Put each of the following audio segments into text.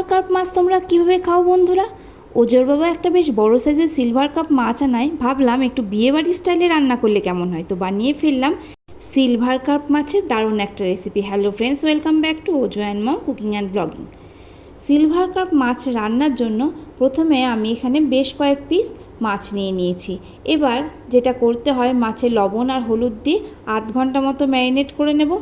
Silver carp মাছ তোমরা কীভাবে খাও বন্ধুরা? ওজোর বাবা একটা বেশ বড় সাইজের সিলভার কাপ মাছ আনায়। ভাবলাম একটু বিয়েবাড়ি স্টাইলে রান্না করলে কেমন হয়? তো বানিয়ে ফেললাম। সিলভার কাপ মাছের দারুণ একটা recipe hello friends welcome back to Ojo and mom cooking and blogging silver carp মাছ রান্নার জন্য প্রথমে আমি এখানে বেশ কয়েক পিস মাছ নিয়ে নিয়েছি। এবার যেটা করতে হয়, মাছে লবণ আর হলুদ দিয়ে আধ ঘণ্টা মতো ম্যারিনেট করে নেব।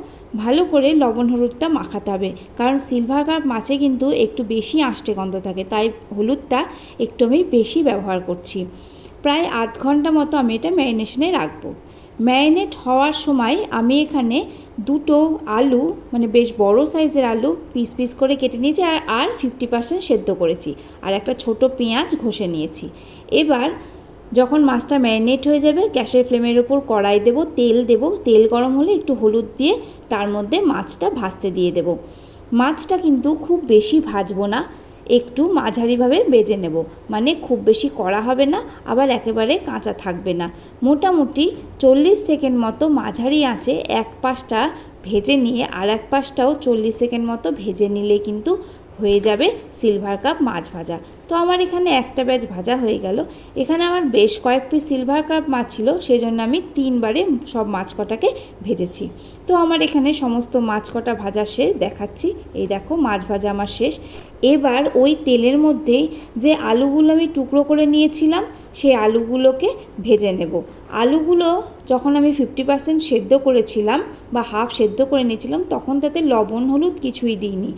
ভালো করে লবণ হলুদটা মাখাতে হবে, কারণ সিলভার কাপ মাছে কিন্তু একটু বেশি আষ্টে গন্ধ থাকে, তাই হলুদটা একটু আমি বেশি ব্যবহার করছি। প্রায় আধ ঘণ্টা মতো আমি এটা ম্যারিনেশনে রাখব। ম্যারিনেট হওয়ার সময় আমি এখানে দুটো আলু মানে বেশ বড় সাইজের আলু পিস পিস করে কেটে নিয়েছি আর আর ফিফটি পার্সেন্ট সেদ্ধ করেছি। আর একটা ছোট পেঁয়াজ ঘষে নিয়েছি। এবার যখন মাছটা ম্যারিনেট হয়ে যাবে, গ্যাসের ফ্লেমের উপর কড়াই দেব, তেল দেব, তেল গরম হলে একটু হলুদ দিয়ে তার মধ্যে মাছটা ভাজতে দিয়ে দেব। মাছটা কিন্তু খুব বেশি ভাজবো না। একটু মাঝারিভাবে বেজে নেব। মানে খুব বেশি কড়া হবে না, আবার একেবারে কাঁচা থাকবে না। মোটামুটি চল্লিশ সেকেন্ড মতো মাঝারি আঁচে এক পাশটা ভেজে নিয়ে আর এক পাশটাও চল্লিশ সেকেন্ড মতো ভেজে নিলে কিন্তু হয়ে যাবে সিলভার কাপ মাছ ভাজা। তো আমার এখানে একটা ব্যাচ ভাজা হয়ে গেল। এখানে আমার বেশ কয়েক পিস সিলভার কাপ মাছ ছিল সেই জন্য আমি তিনবারে সব মাছ কটাকে ভেজেছি। তো আমার এখানে সমস্ত মাছ কটা ভাজা শেষ দেখাচ্ছি। এই দেখো মাছ ভাজা আমার শেষ। এবার ওই তেলের মধ্যেই যে আলুগুলো আমি টুকরো করে নিয়েছিলাম, সেই আলুগুলোকে ভেজে নেব। আলুগুলো যখন আমি ফিফটি পার্সেন্ট সেদ্ধ করেছিলাম বা হাফ সেদ্ধ করে নিয়েছিলাম, তখন তাতে লবণ, হলুদ কিছুই দিইনি।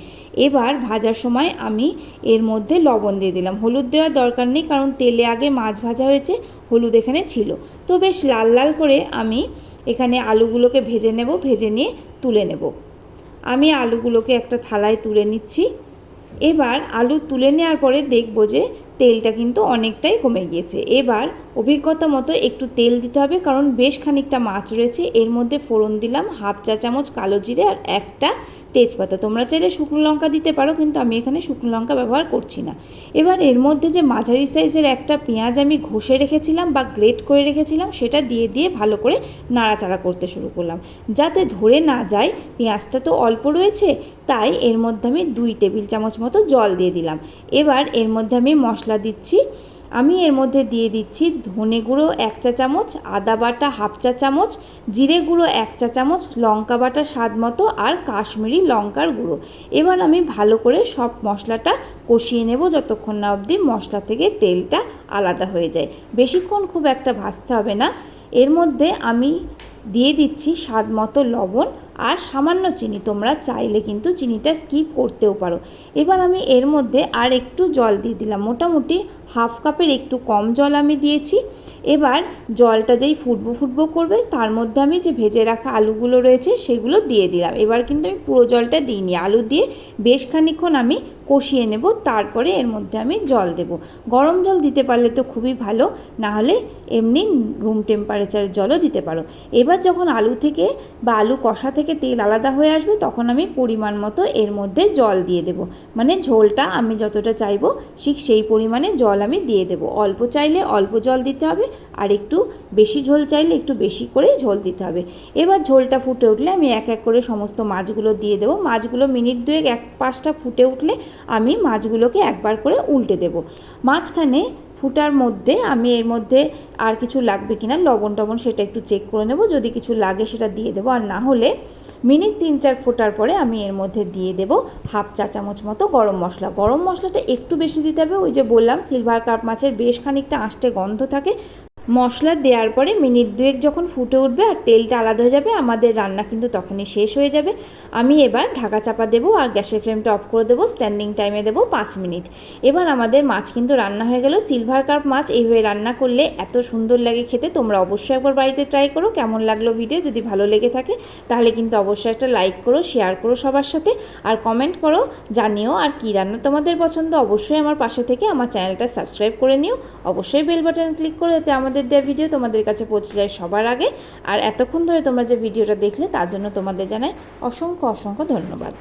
এবার ভাজার সময় আমি এর মধ্যে লবণ দিয়ে দিলাম। হলুদ দেওয়ার দরকার নেই, কারণ তেলে আগে মাছ ভাজা হয়েছে, হলুদ এখানে ছিল। তো বেশ লাল লাল করে আমি এখানে আলুগুলোকে ভেজে নেব, ভেজে নিয়ে তুলে নেব। আমি আলুগুলোকে একটা থালায় তুলে নিচ্ছি। এবার আলু তুলে নেওয়ার পরে দেখব যে তেলটা কিন্তু অনেকটাই কমে গিয়েছে। এবার অভিজ্ঞতা মতো একটু তেল দিতে হবে, কারণ বেশ খানিকটা মাছ রয়েছে। এর মধ্যে ফোড়ন দিলাম, হাফ চা চামচ কালো জিরে আর একটা তেজপাতা। তোমরা চাইলে শুকনো লঙ্কা দিতে পারো, কিন্তু আমি এখানে শুকনো লঙ্কা ব্যবহার করছি না। এবার এর মধ্যে যে মাঝারি সাইজের একটা পেঁয়াজ আমি ঘষে রেখেছিলাম বা গ্রেট করে রেখেছিলাম, সেটা দিয়ে দিয়ে ভালো করে নাড়াচাড়া করতে শুরু করলাম। যাতে ধরে না যায়, পেঁয়াজটা তো অল্প রয়েছে, তাই এর মধ্যে আমি দুই টেবিল চামচ মতো জল দিয়ে দিলাম। এবার এর মধ্যে আমি মশলা দিচ্ছি। আমি এর মধ্যে দিয়ে দিচ্ছি ধনে গুঁড়ো এক চা চামচ, আদা বাটা হাফ চা চামচ, জিরে গুঁড়ো এক চা চামচ, লঙ্কা বাটা স্বাদ মতো আর কাশ্মীরি লঙ্কার গুঁড়ো। এবার আমি ভালো করে সব মশলাটা কষিয়ে নেব যতক্ষণ না অবধি মশলা থেকে তেলটা আলাদা হয়ে যায়। বেশিক্ষণ খুব একটা ভাজতে হবে না। এর মধ্যে আমি দিয়ে দিচ্ছি স্বাদ মতো লবণ আর সামান্য চিনি। তোমরা চাইলে কিন্তু চিনিটা স্কিপ করতেও পারো। এবার আমি এর মধ্যে আর একটু জল দিয়ে দিলাম। মোটামুটি হাফ কাপের একটু কম জল আমি দিয়েছি। এবার জলটা যেই ফুটবো ফুটবো করবে, তার মধ্যে আমি যে ভেজে রাখা আলুগুলো রয়েছে, সেগুলো দিয়ে দিলাম। এবার কিন্তু আমি পুরো জলটা দিইনি। আলু দিয়ে বেশ খানিক্ষণ আমি কষিয়ে নেব, তারপরে এর মধ্যে আমি জল দেব। গরম জল দিতে পারলে তো খুবই ভালো না হলে এমনি রুম টেম্পারেচারের জলও দিতে পারো। এবার যখন আলু থেকে বা আলু কষা থেকে তেল আলাদা হয়ে আসবে, তখন আমি পরিমাণ মতো এর মধ্যে জল দিয়ে দেব। মানে ঝোলটা আমি যতটা চাইব, ঠিক সেই পরিমাণে জল আমি দিয়ে দেব। অল্প চাইলে অল্প জল দিতে হবে, আর একটু বেশি ঝোল চাইলে একটু বেশি করে ঝোল দিতে হবে। এবার ঝোলটা ফুটে উঠলে আমি এক এক করে সমস্ত মাছগুলো দিয়ে দেবো। মাছগুলো মিনিট দুয়েক, এক পাঁচটা ফুটে উঠলে আমি মাছগুলোকে একবার করে উল্টে দেব। মাঝখানে ফুটার মধ্যে আমি এর মধ্যে আর কিছু লাগবে কি না লবণ টবণ সেটা একটু চেক করে নেব। যদি কিছু লাগে সেটা দিয়ে দেবো। আর না হলে মিনিট তিন চার ফোটার পরে আমি এর মধ্যে দিয়ে দেব হাফ চা চামচ মতো গরম মশলা। গরম মশলাটা একটু বেশি দিতে হবে। ওই যে বললাম সিলভার কাপ মাছের বেশ খানিকটা আঁশটে গন্ধ থাকে। মশলা দেওয়ার পরে মিনিট দুয়েক যখন ফুটে উঠবে আর তেলটা আলাদা হয়ে যাবে, আমাদের রান্না কিন্তু তখনই শেষ হয়ে যাবে। আমি এবার ঢাকা চাপা দেবো আর গ্যাসের ফ্লেমটা অফ করে দেবো, স্ট্যান্ডিং টাইমে দেবো পাঁচ মিনিট। এবার আমাদের মাছ কিন্তু রান্না হয়ে গেল। সিলভার কাপ মাছ এইভাবে রান্না করলে এত সুন্দর লাগে খেতে। তোমরা অবশ্যই একবার বাড়িতে ট্রাই করো, কেমন লাগল ভিডিও যদি ভালো লেগে থাকে, তাহলে কিন্তু অবশ্যই একটা লাইক করো শেয়ার করো সবার সাথে। আর কমেন্ট করো, জানিও আর কী রান্না তোমাদের পছন্দ। অবশ্যই আমার পাশে থেকে আমার চ্যানেলটা সাবস্ক্রাইব করে নিও। অবশ্যই বেল বাটন ক্লিক করে যাতে আমাদের দেওয়া ভিডিও তোমাদের কাছে পৌঁছে যায় সবার আগে। আর এতক্ষণ ধরে তোমরা যে ভিডিওটা দেখলে, তার জন্য তোমাদের জানাই অসংখ্য অসংখ্য ধন্যবাদ।